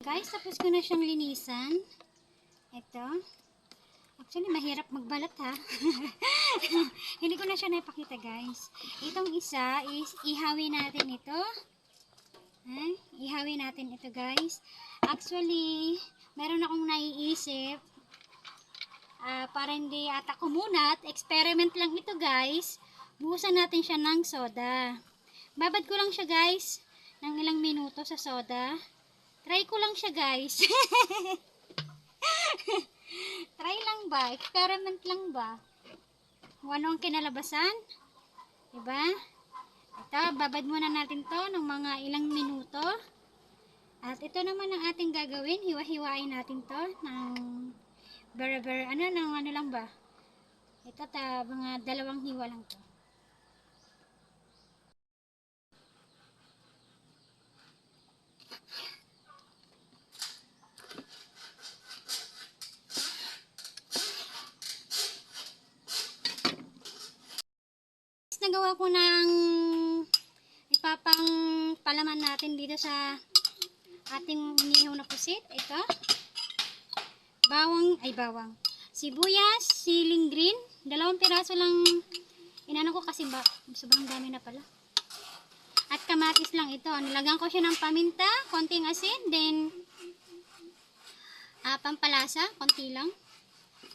Guys, tapos ko na siyang linisan. Ito. Actually, mahirap magbalat ha. Hindi ko na siya napakita guys. Itong isa is ihawin natin ito. Ha? Ihawin natin ito guys. Actually, meron akong naiisip. Ah, para hindi ata kumunat, experiment lang ito guys. Buhusan natin siya ng soda. Babad ko lang siya guys ng ilang minuto sa soda. Try ko lang siya guys. Try lang ba? Experiment lang ba? Kung ano ang kinalabasan? Diba? Ito, babad muna natin to ng mga ilang minuto. At ito naman ang ating gagawin. Hiwa-hiwain natin to ng bara-bara, ano, ng ano lang ba? Ito, ta, mga dalawang hiwa lang to. Nagawa ko ng ipapang palaman natin dito sa ating inihaw na pusit. Ito. Bawang, ay bawang. Sibuyas, siling green. Dalawang piraso lang inano ko kasi ba, sobrang dami na pala. At kamatis lang ito. Nilagyan ko siya ng paminta, konting asin, then ah, pampalasa, konti lang.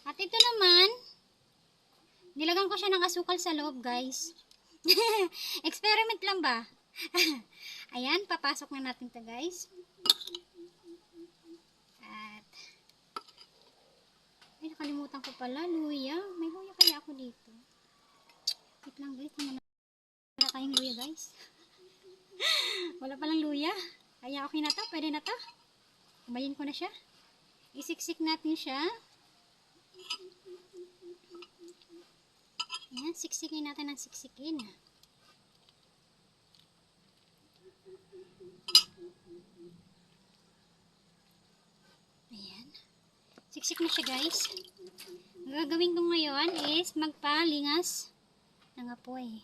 At ito naman, Nilagyan ko siya ng asukal sa loob, guys. Experiment lang ba? Ayan, papasok na natin to guys. At, ay, nakalimutan ko pala, luya. May luya kaya ako dito. Wait lang, guys. Wala wala tayong luya, guys. wala palang luya. Kaya okay na to, pwede na to. Kumayin ko na siya. Isiksik natin siya. Ayan, siksikin natin ng siksikin. Ayan. Siksik na siya guys. Ang gagawin ko ngayon is magpalingas ng apoy.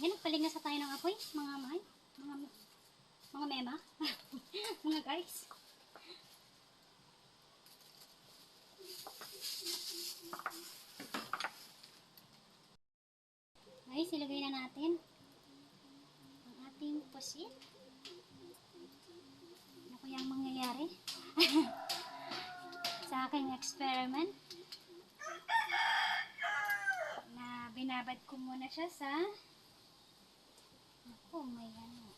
Ayan, nagpalingas na tayo ng apoy, mga mahal. Mga, mga mema. mga. Guys, ilagay na natin ang ating pusit. Ano kaya ang mangyayari? Sa aking experiment. Na binabad ko muna siya sa Ako, may ano.